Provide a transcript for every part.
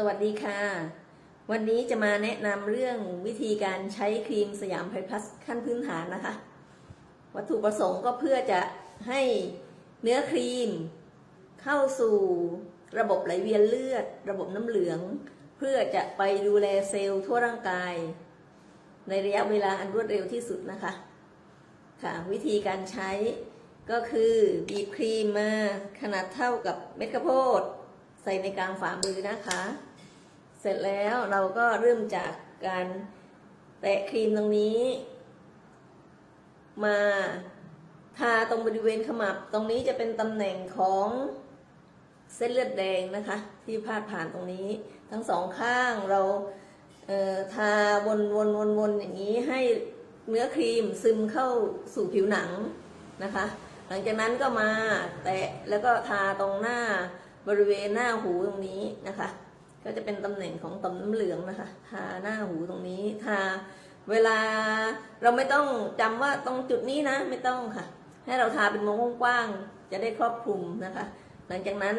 สวัสดีค่ะ วันนี้จะมาแนะนำเรื่องวิธีการใช้ครีมสยามไพรพลัสขั้นพื้นฐานนะคะ วัตถุประสงค์ก็เพื่อจะให้เนื้อครีม เข้าสู่ระบบไหลเวียนเลือด ระบบน้ำเหลือง เพื่อจะไปดูแลเซลล์ทั่วร่างกาย ในระยะเวลาอันรวดเร็วที่สุดนะคะ ค่ะ วิธีการใช้ก็คือบีบครีมมาขนาดเท่ากับเม็ดข้าวโพด ใส่ในกลางฝ่ามือนะคะ เสร็จแล้วเราก็เริ่มจากการแตะครีมตรงนี้ มาทาตรงบริเวณขมับ ตรงนี้จะเป็นตำแหน่งของเส้นเลือดแดงนะคะ ที่พาดผ่านตรงนี้ ทั้งสองข้างเราเทาวนวนวนวนอย่างนี้ให้เนื้อครีมซึมเข้าสู่ผิวหนังนะคะ หลังจากนั้นก็มาแตะแล้วก็ทาตรงหน้า บริเวณหน้าหูตรงนี้นะคะ ก็จะเป็นตำแหน่งของต่อมน้ำเหลืองนะคะ ทาหน้าหูตรงนี้ทาเวลาเราไม่ต้องจำว่าตรงจุดนี้นะไม่ต้องค่ะ ให้เราทาเป็นวงกว้างๆจะได้ครอบคลุมนะคะ หลังจากนั้น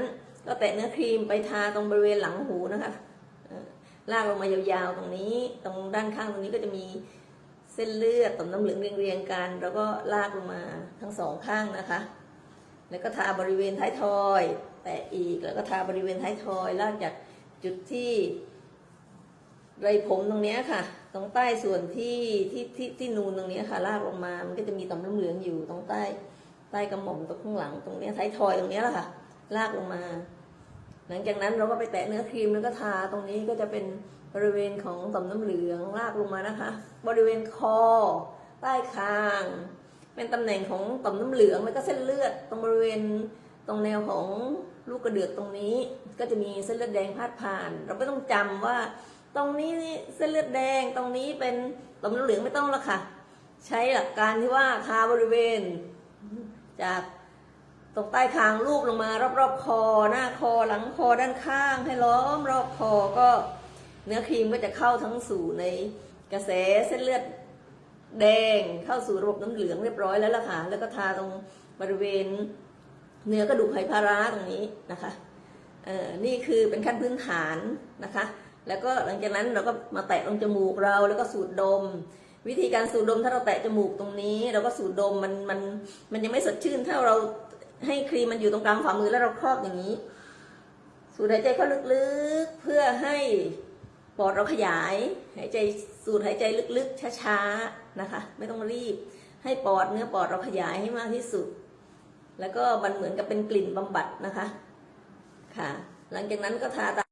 ก็แตะเนื้อครีมไปทาตรงบริเวณหลังหูนะคะลากลงมายาวๆตรงนี้ ตรงด้านข้างตรงนี้ก็จะมีเส้นเลือดต่อมน้ำเหลืองเรียงๆกัน แล้วก็ลากลงมาทั้งสองข้างนะคะ แล้วก็ทาบริเวณท้ายทอยแตะอีกแล้วก็ทาบริเวณท้ายทอยลากจากจุดที่ไรผมตรงนี้ค่ะ ตรงใต้ส่วนที่ที่ที่ที่นูนตรงนี้ค่ะลากลงมา มันก็จะมีต่อมน้ำเหลืองอยู่ตรงใต้ใต้กระหม่อมตรงข้างหลังตรงนี้ท้ายทอยตรงนี้แหละค่ะ ลากลงมา หลังจากนั้นเราก็ไปแตะเนื้อครีมแล้วก็ทาตรงนี้ก็จะเป็นบริเวณของต่อมน้ำเหลืองลากลงมานะคะ บริเวณคอ ใต้คาง เป็นตำแหน่งของต่อมน้ำเหลืองแล้วก็เส้นเลือดตรงบริเวณตรงแนวของลูกกระเดือกตรงนี้ ก็จะมีเส้นเลือดแดงพาดผ่าน เราไม่ต้องจำว่า ตรงนี้เส้นเลือดแดงตรงนี้เป็นต่อมน้ำเหลืองไม่ต้องละค่ะ ใช้หลักการที่ว่าทาบริเวณ จากตรงใต้คางลูบลงมารอบๆ คอ หน้าคอหลังคอด้านข้าง ให้ล้อมรอบคอก็เนื้อครีมก็จะเข้าทั้งสู่ในกระแสเส้นเลือด แดงเข้าสู่ระบบน้ำเหลืองเรียบร้อยแล้วล่ะค่ะ แล้วก็ทาตรงบริเวณเนื้อกระดูกไหพาราตรงนี้นะคะเอ่อนี่คือเป็นขั้นพื้นฐานนะคะ แล้วก็หลังจากนั้นเราก็มาแตะตรงจมูกเราแล้วก็สูดดม วิธีการสูดดมถ้าเราแตะจมูกตรงนี้ เราก็สูดดมมันมันมันยังไม่สดชื่น ถ้าเราให้ครีมมันอยู่ตรงกลางฝ่ามือแล้วเราครอบอย่างนี้ สูดหายใจเข้าลึกๆเพื่อให้ ปอดเราขยาย หายใจสูดหายใจลึกๆ ช้าๆ นะคะ ไม่ต้องรีบ ให้ปอดเนื้อปอดเราขยายให้มากที่สุด แล้วก็มันเหมือนกับเป็นกลิ่นบำบัดนะคะ ค่ะ หลังจากนั้นก็ทาตา